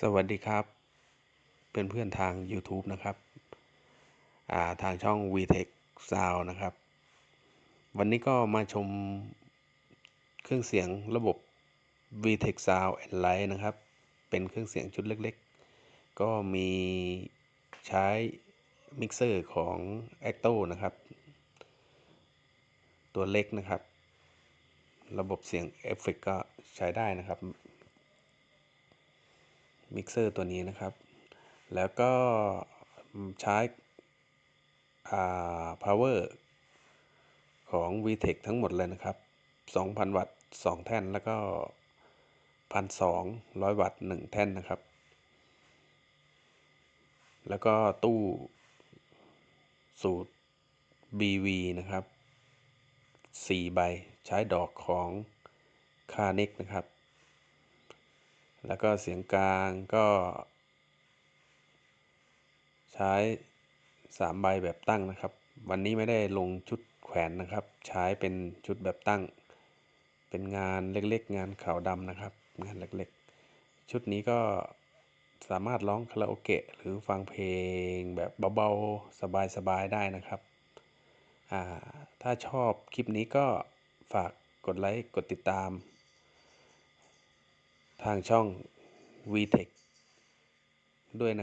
สวัสดีครับเป็นเพื่อนทาง YouTube นะครับาทางช่อง VTech Sound นะครับ วันนี้ก็มาชมเครื่องเสียงระบบ VTech Sound and Light นะครับ เป็นเครื่องเสียงชุดเล็กๆ ก็มีใช้มิกเซอร์ของ Acto นะครับ ตัวเล็กนะครับ ระบบเสียงเอฟเฟกก็ใช้ได้นะครับ มิกเซอร์ตัวนี้นะครับ แล้วก็ใช้ power ของ VTEC ทั้งหมดเลยนะครับ 2,000 วัตต์ 2 แท่น แล้วก็ 1,200 วัตต์ 1 แท่นนะครับ แล้วก็ตู้สูตร BV นะครับ 4 ใบใช้ดอกของคาเน็กนะครับ แล้วก็เสียงกลางก็ ใช้ 3 ใบแบบตั้งนะครับ วันนี้ไม่ได้ลงชุดแขวนนะครับ ใช้เป็นชุดแบบตั้ง เป็นงานเล็กๆ งานขาวดำนะครับ งานเล็กๆ ชุดนี้ก็สามารถร้องคาราโอเกะหรือฟังเพลงแบบเบาๆ สบายๆ ได้นะครับ ถ้าชอบคลิปนี้ก็ฝากกดไลค์ กดติดตาม ทางช่อง VTech ด้วยนะครับ